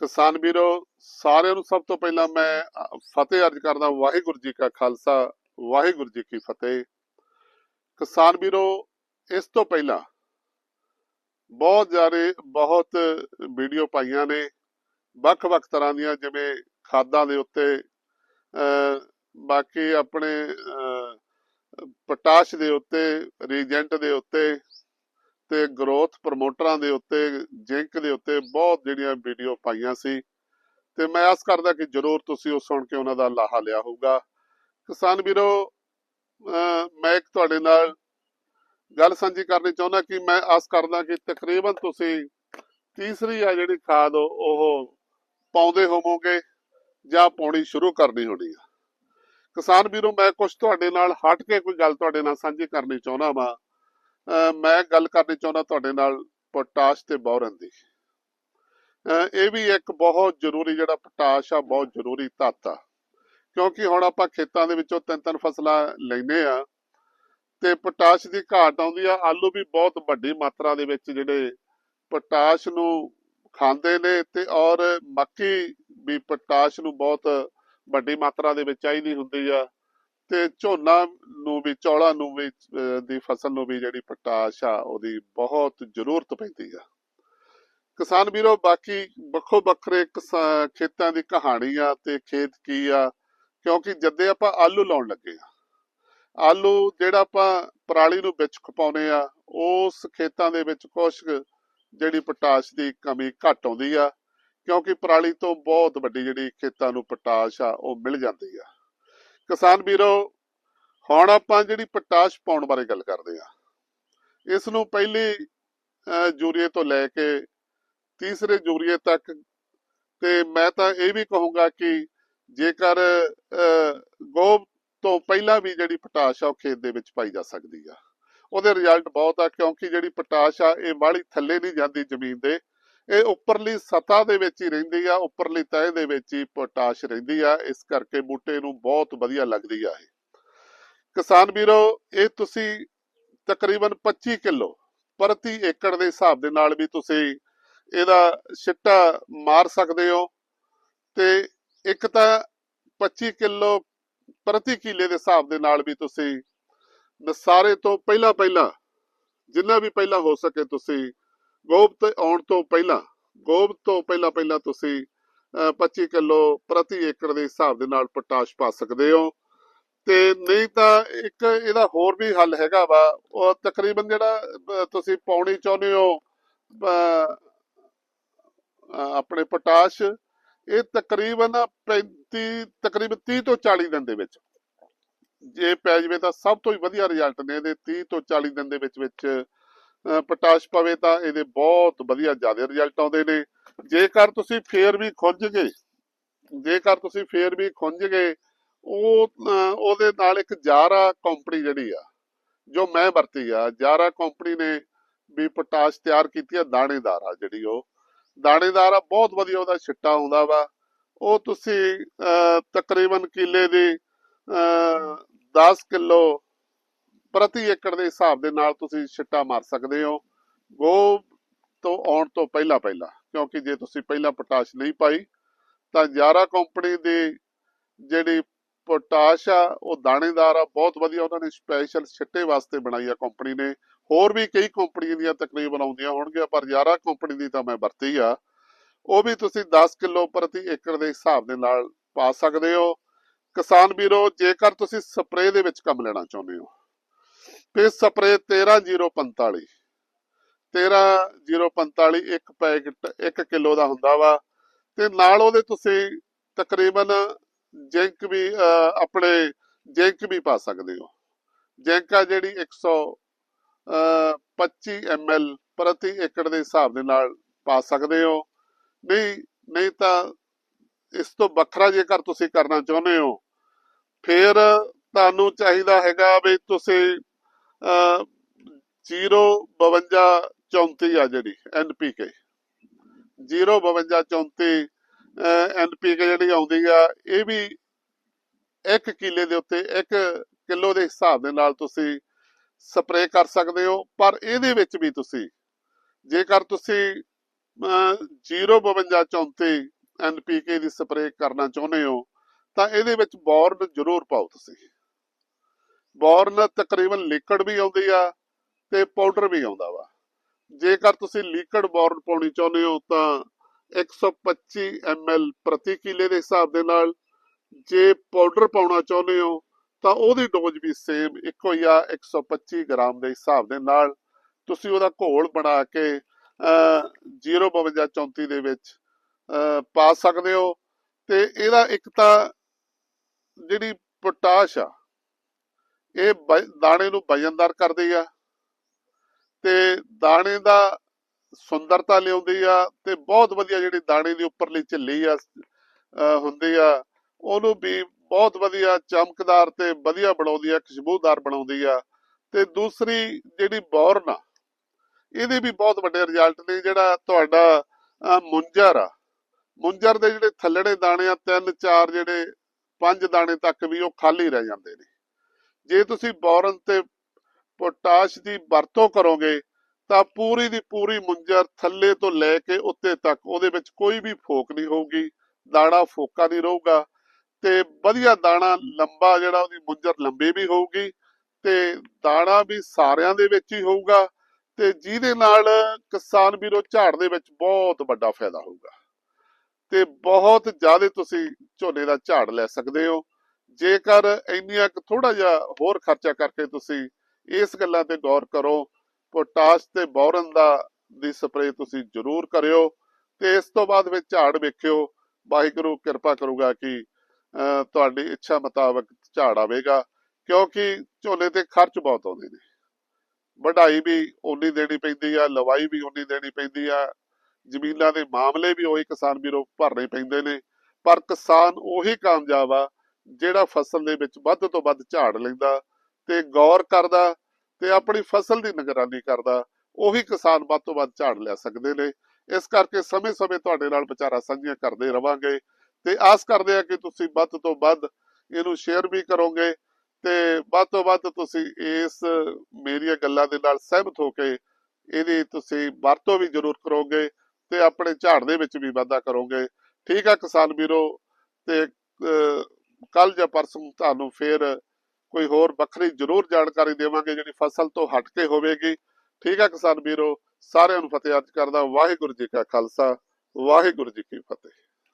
ਕਿਸਾਨ ਵੀਰੋ ਸਾਰਿਆਂ ਨੂੰ ਸਭ ਤੋਂ ਪਹਿਲਾਂ ਮੈਂ ਫਤਿਹ ਅਰਜ ਕਰਦਾ ਵਾਹਿਗੁਰੂ ਜੀ ਕਾ ਖਾਲਸਾ ਵਾਹਿਗੁਰੂ ਜੀ ਕੀ ਫਤਿਹ। ਕਿਸਾਨ ਵੀਰੋ ਇਸ ਤੋਂ ਪਹਿਲਾਂ ਬਹੁਤ ਜਾਰੇ ਬਹੁਤ ਵੀਡੀਓ ਪਾਈਆਂ ਨੇ ਵੱਖ-ਵੱਖ ਤਰ੍ਹਾਂ ਦੀਆਂ ਜਿਵੇਂ ਖਾਦਾਂ ਦੇ ਉੱਤੇ ਬਾਕੀ ਆਪਣੇ ਅ, ਪੋਟਾਸ਼ ਦੇ ਉੱਤੇ ਰੀਜੈਂਟ ਦੇ ਉੱਤੇ ਤੇ ਗਰੋਥ ਪ੍ਰਮੋਟਰਾਂ ਦੇ ਉੱਤੇ ਜਿੰਕ ਦੇ ਉੱਤੇ ਬਹੁਤ ਜਿਹੜੀਆਂ ਵੀਡੀਓ ਪਾਈਆਂ ਸੀ। ਤੇ ਮੈਂ ਆਸ ਕਰਦਾ ਕਿ ਜਰੂਰ ਤੁਸੀਂ ਉਹ ਸੁਣ ਕੇ ਉਹਨਾਂ ਦਾ ਲਾਹਾ ਲਿਆ ਹੋਊਗਾ। ਕਿਸਾਨ ਵੀਰੋ ਮੈਂ ਇੱਕ ਤੁਹਾਡੇ ਨਾਲ ਗੱਲ ਸਾਂਝੀ ਕਰਨੀ ਚਾਹੁੰਦਾ ਕਿ ਮੈਂ ਆਸ ਕਰਦਾ ਕਿ ਤਕਰੀਬਨ ਤੁਸੀਂ ਤੀਸਰੀ ਆ ਜਿਹੜੀ ਖਾਦ ਉਹ ਪਾਉਂਦੇ ਹੋਵੋਗੇ ਜਾਂ ਪਾਉਣੀ ਸ਼ੁਰੂ ਕਰਨੀ ਹੋਣੀ ਆ। ਕਿਸਾਨ ਵੀਰੋ, ਮੈਂ ਕੁਝ ਤੁਹਾਡੇ ਨਾਲ ਹਟ ਕੇ ਕੋਈ ਗੱਲ ਤੁਹਾਡੇ ਨਾਲ ਸਾਂਝੀ ਕਰਨੀ ਚਾਹੁੰਦਾ ਵਾਂ। ਮੈਂ ਗੱਲ ਕਰਨੀ ਚਾਹੁੰਦਾ ਤੁਹਾਡੇ ਨਾਲ ਪੋਟਾਸ਼ ਤੇ ਬੋਰਨ ਦੀ। ਇਹ ਵੀ ਇੱਕ ਬਹੁਤ ਜ਼ਰੂਰੀ ਜਿਹੜਾ ਪੋਟਾਸ਼ ਆ, ਬਹੁਤ ਜ਼ਰੂਰੀ ਤੱਤ ਆ। ਕਿਉਂਕਿ ਹੁਣ ਆਪਾਂ ਖੇਤਾਂ ਦੇ ਵਿੱਚੋਂ ਤਿੰਨ ਤਿੰਨ ਫਸਲਾਂ ਲੈਨੇ ਆ ਤੇ ਪੋਟਾਸ਼ ਦੀ ਘਾਟ ਆਉਂਦੀ ਆ। ਆਲੂ ਵੀ ਬਹੁਤ ਵੱਡੀ ਮਾਤਰਾ ਦੇ ਵਿੱਚ ਜਿਹੜੇ ਪੋਟਾਸ਼ ਨੂੰ ਖਾਂਦੇ ਨੇ ਤੇ ਔਰ ਮੱਕੀ ਵੀ ਪੋਟਾਸ਼ ਨੂੰ ਬਹੁਤ ਵੱਡੀ ਮਾਤਰਾ ਦੇ ਵਿੱਚ ਚਾਹੀਦੀ ਹੁੰਦੀ ਆ। ਤੇ ਝੋਨਾ ਨੂੰ ਵੀ, ਚੌਲਾਂ ਨੂੰ ਵੀ ਦੀ ਫਸਲ ਨੂੰ ਵੀ ਜਿਹੜੀ ਪੋਟਾਸ਼ ਆ, ਉਹਦੀ ਬਹੁਤ ਜ਼ਰੂਰਤ ਪੈਂਦੀ ਆ। ਕਿਸਾਨ ਵੀਰੋ, ਬਾਕੀ ਵੱਖੋ ਵੱਖਰੇ ਖੇਤਾਂ ਦੀ ਕਹਾਣੀ ਆ ਤੇ ਖੇਤ ਕੀ ਆ, ਕਿਉਂਕਿ ਜਦੇ ਆਪਾਂ ਆਲੂ ਲਾਉਣ ਲੱਗੇ ਆ, ਆਲੂ ਜਿਹੜਾ ਆਪਾਂ ਪਰਾਲੀ ਨੂੰ ਵਿੱਚ ਖਪਾਉਨੇ ਆ, ਉਸ ਖੇਤਾਂ ਦੇ ਵਿੱਚ ਕੁਛ ਜਿਹੜੀ ਪੋਟਾਸ਼ ਦੀ ਕਮੀ ਘੱਟ ਆਉਂਦੀ ਆ, ਕਿਉਂਕਿ ਪਰਾਲੀ ਤੋਂ ਬਹੁਤ ਵੱਡੀ ਜਿਹੜੀ ਖੇਤਾਂ ਨੂੰ ਪੋਟਾਸ਼ ਆ, ਉਹ ਮਿਲ ਜਾਂਦੀ ਆ। ਕਿਸਾਨ ਵੀਰੋ ਹੁਣ ਆਪਾਂ ਜਿਹੜੀ ਪੋਟਾਸ਼ ਪਾਉਣ ਬਾਰੇ ਗੱਲ ਕਰਦੇ ਆ ਇਸ ਨੂੰ ਪਹਿਲੀ ਅਹ, ਤੋਂ ਲੈ ਕੇ ਤੀਸਰੇ ਯੂਰੀਏ ਤੱਕ ਤੇ ਮੈਂ ਤਾਂ ਇਹ ਵੀ ਕਹੂੰਗਾ ਕਿ ਜੇਕਰ ਗੋਬ ਤੋਂ ਪਹਿਲਾਂ ਵੀ ਜਿਹੜੀ ਪੋਟਾਸ਼ ਆ ਉਹ ਖੇਤ ਦੇ ਵਿੱਚ ਪਾਈ ਜਾ ਸਕਦੀ ਆ। ਉਹਦੇ ਰਿਜ਼ਲਟ ਬਹੁਤ ਆ ਕਿਉਂਕਿ ਜਿਹੜੀ ਪੋਟਾਸ਼ ਆ ਇਹ ਬਾਹਲੀ ਥੱਲੇ ਨਹੀਂ ਜਾਂਦੀ ਜ਼ਮੀਨ ਦੇ ਇਹ ਉੱਪਰਲੀ ਸਤਾ ਦੇ ਵਿੱਚ ਹੀ ਰਹਿੰਦੀ ਆ, ਉੱਪਰਲੀ ਤਹਿ ਦੇ ਵਿੱਚ ਹੀ ਪੋਟਾਸ਼ ਰਹਿੰਦੀ ਆ, ਇਸ ਕਰਕੇ ਬੂਟੇ ਨੂੰ ਬਹੁਤ ਵਧੀਆ ਲੱਗਦੀ ਆ ਇਹ। ਕਿਸਾਨ ਵੀਰੋ, ਇਹ ਤੁਸੀਂ ਤਕਰੀਬਨ 25 ਕਿਲੋ ਪ੍ਰਤੀ ਏਕੜ ਦੇ ਹਿਸਾਬ ਦੇ ਨਾਲ ਵੀ ਤੁਸੀਂ ਇਹਦਾ ਛਿੱਟਾ ਮਾਰ ਸਕਦੇ ਹੋ ਤੇ ਇੱਕ ਤਾਂ 25 ਕਿਲੋ ਪ੍ਰਤੀ ਕਿਲੇ ਦੇ ਹਿਸਾਬ ਦੇ ਨਾਲ ਵੀ ਤੁਸੀਂ ਨਸਾਰੇ ਤੋਂ ਪਹਿਲਾਂ ਪਹਿਲਾਂ ਜਿੰਨਾ ਵੀ ਪਹਿਲਾਂ ਹੋ ਸਕੇ ਤੁਸੀਂ ਗੋਬ ਤੇ ਆਉਣ ਤੋਂ ਪਹਿਲਾਂ, ਗੋਬ ਤੋਂ ਪਹਿਲਾਂ ਪਹਿਲਾਂ ਤੁਸੀਂ 25 ਕਿਲੋ ਪ੍ਰਤੀ ਏਕੜ ਦੇ ਹਿਸਾਬ ਦੇ ਨਾਲ ਪੋਟਾਸ਼ ਪਾ ਸਕਦੇ ਹੋ। ਤੇ ਨਹੀਂ ਤਾਂ ਇੱਕ ਇਹਦਾ ਹੋਰ ਵੀ ਹੱਲ ਹੈਗਾ ਵਾ, ਉਹ ਤਕਰੀਬਨ ਜਿਹੜਾ ਤੁਸੀਂ ਪਾਉਣੀ ਚਾਹੁੰਦੇ ਹੋ ਆਪਣੇ ਪੋਟਾਸ਼, ਇਹ ਤਕਰੀਬਨ 35 ਤਕਰੀਬਨ 30 ਤੋਂ 40 ਦਿਨ ਦੇ ਵਿੱਚ। ਜੇ ਪੈ ਜਵੇ ਤਾਂ ਸਭ ਤੋਂ ਹੀ ਵਧੀਆ ਰਿਜ਼ਲਟ ਨੇ ਇਹਦੇ 30 ਤੋਂ 40 ਦਿਨ ਦੇ ਵਿੱਚ ਵਿੱਚ ਪੋਟਾਸ਼ ਪਵੇ ਤਾਂ ਇਹਦੇ ਬਹੁਤ ਵਧੀਆ ਜ਼ਿਆਦਾ ਰਿਜ਼ਲਟ ਆਉਂਦੇ ਨੇ। ਜੇਕਰ ਤੁਸੀਂ ਫੇਰ ਵੀ ਖੁੰਝ ਗਏ ਜੇਕਰ ਤੁਸੀਂ ਫੇਰ ਵੀ ਖੁੰਝ ਗਏ ਉਹ ਉਹਦੇ ਨਾਲ ਇੱਕ ਜਾਰਾ ਕੰਪਨੀ ਜਿਹੜੀ ਆ ਜੋ ਮੈਂ ਵਰਤੀ ਆ ਜਾਰਾ ਕੰਪਨੀ ਨੇ ਵੀ ਪੋਟਾਸ਼ ਤਿਆਰ ਕੀਤੀ ਆ ਦਾਣੇਦਾਰ ਆ ਜਿਹੜੀ ਉਹ। ਦਾਣੇਦਾਰ ਆ ਬਹੁਤ ਵਧੀਆ ਉਹਦਾ ਛਿੱਟਾ ਆਉਂਦਾ ਵਾ। ਉਹ ਤੁਸੀਂ ਤਕਰੀਬਨ ਕਿਲੇ ਦੀ ਅਹ, 10 ਕਿਲੋ ਪ੍ਰਤੀ ਏਕੜ ਦੇ ਹਿਸਾਬ ਦੇ ਨਾਲ ਤੁਸੀਂ ਛਿੱਟਾ ਮਾਰ ਸਕਦੇ ਹੋ। ਗੋਬ ਤੋਂ ਆਉਣ ਤੋਂ ਪਹਿਲਾਂ ਪਹਿਲਾਂ, ਕਿਉਂਕਿ ਜੇ ਤੁਸੀਂ ਪਹਿਲਾਂ ਪੋਟਾਸ਼ ਨਹੀਂ ਪਾਈ, ਤਾਂ ਜਾਰਾ ਕੰਪਨੀ ਦੀ ਜਿਹੜੀ ਪੋਟਾਸ਼ ਆ, ਉਹ ਦਾਣੇਦਾਰ ਆ, ਬਹੁਤ ਵਧੀਆ ਉਹਨਾਂ ਨੇ ਸਪੈਸ਼ਲ ਛਿੱਟੇ ਵਾਸਤੇ ਬਣਾਈ ਆ ਕੰਪਨੀ ਨੇ। ਹੋਰ ਵੀ ਕਈ ਕੰਪਨੀ ਦੀਆਂ ਤਕਰੀਬਨ ਆਉਂਦੀਆਂ ਹੋਣਗੀਆਂ, ਪਰ ਜਾਰਾ ਕੰਪਨੀ ਦੀ ਤਾਂ ਮੈਂ ਵਰਤੀ ਆ। ਉਹ ਵੀ ਤੁਸੀਂ 10 ਕਿਲੋ ਪ੍ਰਤੀ ਏਕੜ ਦੇ ਹਿਸਾਬ ਦੇ ਨਾਲ ਪਾ ਸਕਦੇ ਹੋ। ਕਿਸਾਨ ਵੀਰੋ, ਜੇਕਰ ਤੁਸੀਂ ਸਪਰੇਅ ਦੇ ਵਿੱਚ ਕੰਮ ਲੈਣਾ ਚਾਹੁੰਦੇ ਹੋ ਤੇ ਸਪਰੇਅ 13045 13045 ਇੱਕ ਪੈਕਟ 1 ਕਿਲੋ ਦਾ ਹੁੰਦਾ ਵਾ। ਤੇ ਨਾਲ ਉਹਦੇ ਤੁਸੀਂ ਤਕਰੀਬਨ ਜਿੰਕ ਵੀ ਆਪਣੇ ਜਿੰਕ ਵੀ ਪਾ ਸਕਦੇ ਹੋ। ਜਿੰਕ ਆ ਜਿਹੜੀ 125 ml ਪ੍ਰਤੀ ਏਕੜ ਦੇ ਹਿਸਾਬ ਦੇ ਨਾਲ ਪਾ ਸਕਦੇ ਹੋ। ਨਹੀਂ ਨਹੀਂ ਤਾਂ ਇਸ ਤੋਂ ਵੱਖਰਾ ਜੇਕਰ ਤੁਸੀਂ ਕਰਨਾ ਚਾਹੁੰਦੇ ਹੋ, ਫਿਰ ਤੁਹਾਨੂੰ ਚਾਹੀਦਾ ਹੈਗਾ ਵੀ ਤੁਸੀਂ ਅਹ 052 34 ਆ ਜਿਹੜੀ NPK 052 34 ਐਨਪੀਕੇ ਜਿਹੜੀ ਆਉਂਦੀ ਆ, ਇਹ ਵੀ ਇੱਕ ਕਿੱਲੇ ਦੇ ਉੱਤੇ 1 ਕਿਲੋ ਦੇ ਹਿਸਾਬ ਦੇ ਨਾਲ ਤੁਸੀਂ ਸਪਰੇਅ ਕਰ ਸਕਦੇ ਹੋ, ਪਰ ਇਹਦੇ ਵਿੱਚ ਵੀ ਤੁਸੀਂ, ਜੇਕਰ ਤੁਸੀਂ 05234 ਐਨਪੀਕੇ ਦੀ ਸਪਰੇਅ ਕਰਨਾ ਚਾਹੁੰਦੇ ਹੋ, ਤਾਂ ਇਹਦੇ ਵਿੱਚ ਬੋਰਨ ਜ਼ਰੂਰ ਪਾਓ ਤੁਸੀਂ। ਬੋਰਨ ਤਕਰੀਬਨ ਲਿਕਵਿਡ ਵੀ ਆਉਂਦੀ ਆ ਤੇ ਪਾਊਡਰ ਵੀ ਆਉਂਦਾ ਵਾ। ਜੇਕਰ ਤੁਸੀਂ ਲਿਕਵਿਡ ਬੋਰਨ ਪਾਉਣੀ ਚਾਹੁੰਦੇ ਹੋ ਤਾਂ 125 ml ਪ੍ਰਤੀ ਕਿਲੇ ਦੇ ਹਿਸਾਬ ਦੇ ਨਾਲ ਜੇ ਪਾਊਡਰ ਪਾਉਣਾ ਚਾਹੁੰਦੇ ਹੋ ਤਾਂ ਉਹਦੀ ਡੋਜ਼ ਵੀ ਸੇਮ ਇੱਕੋ ਹੀ ਆ 125 ਗ੍ਰਾਮ ਦੇ ਹਿਸਾਬ ਦੇ ਨਾਲ। ਤੁਸੀਂ ਉਹਦਾ ਘੋਲ ਬਣਾ ਕੇ, ਅਹ 05234 ਦੇ ਵਿੱਚ ਪਾ ਸਕਦੇ ਹੋ। ਤੇ ਇਹਦਾ ਇੱਕ ਤਾਂ ਜਿਹੜੀ ਪੋਟਾਸ਼ ਆ ਇਹ ਦਾਣੇ ਨੂੰ ਵਜਨਦਾਰ ਕਰਦੀ ਆ ਤੇ ਦਾਣੇ ਦਾ ਸੁੰਦਰਤਾ ਲਿਆਉਂਦੀ ਆ ਤੇ ਬਹੁਤ ਵਧੀਆ ਜਿਹੜੀ ਦਾਣੇ ਦੀ ਉੱਪਰਲੀ ਝਿੱਲੀ ਆ ਹੁੰਦੀ ਆ ਉਹਨੂੰ ਵੀ ਬਹੁਤ ਵਧੀਆ ਚਮਕਦਾਰ ਤੇ ਵਧੀਆ ਬਣਾਉਂਦੀ ਆ ਖੁਸ਼ਬੂਦਾਰ ਬਣਾਉਂਦੀ ਆ। ਤੇ ਦੂਸਰੀ ਜਿਹੜੀ ਬੌਰਨ ਆ ਇਹਦੇ ਵੀ ਬਹੁਤ ਵੱਡੇ ਰਿਜ਼ਲਟ ਨੇ ਜਿਹੜਾ ਤੁਹਾਡਾ ਅਹ, ਮੁੰਜਰ ਆ। ਮੁੰਜਰ ਦੇ ਜਿਹੜੇ ਥੱਲੜੇ ਦਾਣੇ ਆ ਤਿੰਨ ਚਾਰ ਜਿਹੜੇ ਪੰਜ ਦਾਣੇ ਤੱਕ ਵੀ ਉਹ ਖਾਲੀ ਰਹਿ ਜਾਂਦੇ ਨੇ। ਜੇ ਤੁਸੀਂ ਬੋਰਨ ਤੇ ਪੋਟਾਸ਼ ਦੀ ਵਰਤੋਂ ਕਰੋਗੇ, ਤਾਂ ਪੂਰੀ ਦੀ ਪੂਰੀ ਮੁੰਜਰ ਥੱਲੇ ਤੋਂ ਲੈ ਕੇ ਉੱਤੇ ਤੱਕ ਉਹਦੇ ਵਿੱਚ ਕੋਈ ਵੀ ਫੋਕ ਨਹੀਂ ਹੋਊਗੀ, ਦਾਣਾ ਫੋਕਾ ਨਹੀਂ ਰਹੂਗਾ, ਤੇ ਵਧੀਆ ਦਾਣਾ ਲੰਬਾ ਜਿਹੜਾ ਉਹਦੀ ਮੁੰਜਰ ਲੰਬੀ ਵੀ ਹੋਊਗੀ, ਤੇ ਦਾਣਾ ਵੀ ਸਾਰਿਆਂ ਦੇ ਵਿੱਚ ਹੀ ਹੋਊਗਾ, ਤੇ ਜਿਹਦੇ ਨਾਲ ਕਿਸਾਨ ਵੀਰੋ ਝਾੜ ਦੇ ਵਿੱਚ ਬਹੁਤ ਵੱਡਾ ਫਾਇਦਾ ਹੋਊਗਾ। ਤੇ ਬਹੁਤ ਜ਼ਿਆਦਾ ਤੁਸੀਂ ਝੋਨੇ ਦਾ ਝਾੜ ਲੈ ਸਕਦੇ ਹੋ। ਜੇਕਰ ਇੰਨੀਆਂ ਕੁ ਥੋੜਾ ਜਿਹਾ ਹੋਰ ਖਰਚਾ ਕਰਕੇ ਤੁਸੀਂ ਇਸ ਗੱਲਾਂ ਤੇ ਗੌਰ ਕਰੋ, ਪੋਟਾਸ਼ ਤੇ ਬੋਰਨ ਦਾ, ਦੀ ਸਪਰੇਅ ਤੁਸੀਂ ਜ਼ਰੂਰ ਕਰਿਓ ਤੇ ਇਸ ਤੋਂ ਬਾਅਦ ਵਿੱਚ ਝਾੜ ਵੇਖਿਓ। ਵਾਹਿਗੁਰੂ ਕਿਰਪਾ ਕਰੂਗਾ ਕਿ ਤੁਹਾਡੀ ਇੱਛਾ ਮੁਤਾਬਕ ਝਾੜ ਆਵੇਗਾ, ਕਿਉਂਕਿ ਝੋਨੇ ਤੇ ਖਰਚ ਬਹੁਤ ਆਉਂਦੇ ਨੇ। ਵਢਾਈ ਵੀ ਓਨੀ ਦੇਣੀ ਪੈਂਦੀ ਆ, ਲਵਾਈ ਵੀ ਓਨੀ ਦੇਣੀ ਪੈਂਦੀ ਆ, ਜ਼ਮੀਨਾਂ ਦੇ ਮਾਮਲੇ ਵੀ ਉਹੀ ਕਿਸਾਨ ਵੀਰੋ ਭਰਨੇ ਪੈਂਦੇ ਨੇ, ਪਰ ਕਿਸਾਨ ਉਹੀ ਕਾਮਯਾਬ ਆ ਜਿਹੜਾ ਫਸਲ ਦੇ ਵਿੱਚ ਵੱਧ ਤੋਂ ਵੱਧ ਝਾੜ ਲੈਂਦਾ ਤੇ ਗੌਰ ਕਰਦਾ ਤੇ ਆਪਣੀ ਫਸਲ ਦੀ ਨਿਗਰਾਨੀ ਕਰਦਾ, ਉਹੀ ਕਿਸਾਨ ਵੱਧ ਤੋਂ ਵੱਧ ਝਾੜ ਲੈ ਸਕਦੇ ਨੇ। ਇਸ ਕਰਕੇ ਸਮੇਂ-ਸਮੇਂ ਤੁਹਾਡੇ ਨਾਲ ਵਿਚਾਰਾ ਸਾਂਝੀਆਂ ਕਰਦੇ ਰਵਾਂਗੇ ਤੇ ਆਸ ਕਰਦੇ ਆ ਕਿ ਤੁਸੀਂ ਵੱਧ ਤੋਂ ਵੱਧ ਇਹਨੂੰ ਸ਼ੇਅਰ ਵੀ ਕਰੋਗੇ ਤੇ ਵੱਧ ਤੋਂ ਵੱਧ ਤੁਸੀਂ ਇਸ ਮੇਰੀਆਂ ਗੱਲਾਂ ਦੇ ਨਾਲ ਸਹਿਮਤ ਹੋ ਕੇ ਇਹਦੀ ਤੁਸੀਂ ਵਰਤੋਂ ਵੀ ਜ਼ਰੂਰ ਕਰੋਗੇ ਤੇ ਆਪਣੇ ਝਾੜ ਦੇ ਵਿੱਚ ਵੀ ਵਾਧਾ ਕਰੋਗੇ। ਠੀਕ ਆ ਕਿਸਾਨ ਵੀਰੋ ਤੇ ਕੱਲ ਜਾਂ ਪਰਸੋਂ ਤੁਹਾਨੂੰ ਫੇਰ ਕੋਈ ਹੋਰ ਵੱਖਰੀ ਜ਼ਰੂਰ ਜਾਣਕਾਰੀ ਦੇਵਾਂਗੇ, ਜਿਹੜੀ ਫਸਲ ਤੋਂ ਹਟ ਕੇ ਹੋਵੇਗੀ। ਠੀਕ ਆ ਕਿਸਾਨ ਵੀਰੋ, ਸਾਰਿਆਂ ਨੂੰ ਫਤਿਹ ਅਰਜ਼ ਕਰਦਾ ਵਾਹਿਗੁਰੂ ਜੀ ਕਾ ਖਾਲਸਾ, ਵਾਹਿਗੁਰੂ ਜੀ ਕੀ ਫਤਿਹ।